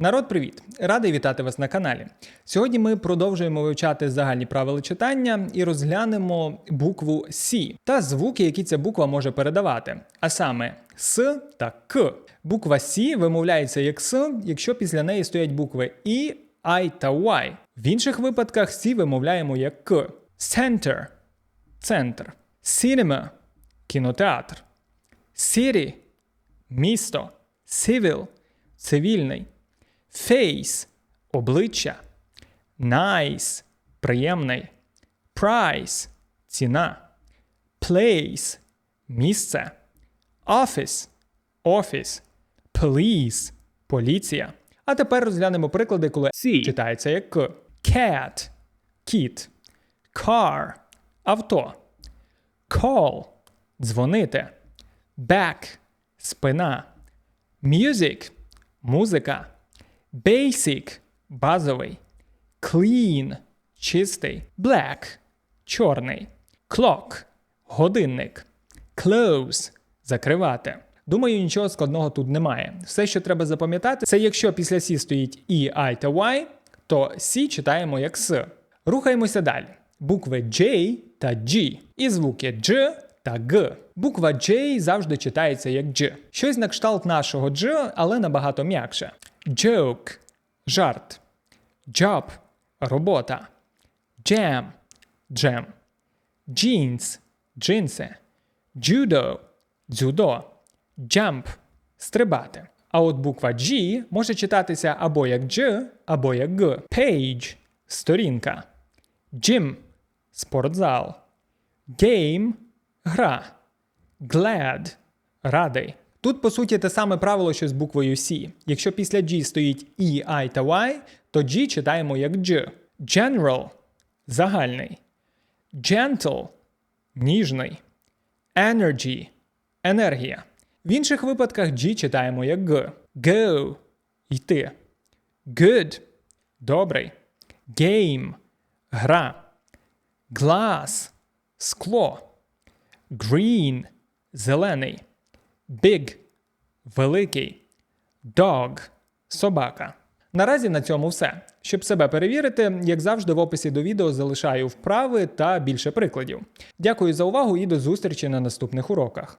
Народ, привіт! Радий вітати вас на каналі. Сьогодні ми продовжуємо вивчати загальні правила читання і розглянемо букву С та звуки, які ця буква може передавати, а саме С та К. Буква С вимовляється як С, якщо після неї стоять букви І, I та Y. В інших випадках С вимовляємо як К. Center – центр. Cinema – кінотеатр. City – місто. Civil – цивільний. Face – обличчя. Nice – приємний. Price – ціна. Place – місце. Office – офіс. Police – поліція. А тепер розглянемо приклади, коли Сі. читається як К. Cat – кіт. Car – авто. Call – дзвонити. Back – спина. Music – музика. Basic – базовий. Clean – чистий. Black – чорний. Clock – годинник. Close – закривати. Думаю, нічого складного тут немає. Все, що треба запам'ятати, це якщо після C стоїть І, I та Y, то C читаємо як С. Рухаємося далі. Букви J та G. І звуки Dж та Г. Буква J завжди читається як Дж. Щось на кшталт нашого Дж, але набагато м'якше. Joke – жарт. Job – робота. Jam – джем. Jeans – джинси. Judo – дзюдо. Jump – стрибати. А от буква G може читатися або як Дж, або як Г. Page – сторінка. Gym – спортзал. Game – гра. Glad – радий. Тут, по суті, те саме правило, що з буквою C. Якщо після G стоїть E, I та Y, то G читаємо як G. General – загальний. Gentle – ніжний. Energy – енергія. В інших випадках G читаємо як G. Go – йти. Good – добрий. Game – гра. Glass – скло. Green – зелений. Big – великий. Dog – собака. Наразі на цьому все. Щоб себе перевірити, як завжди, в описі до відео залишаю вправи та більше прикладів. Дякую за увагу і до зустрічі на наступних уроках.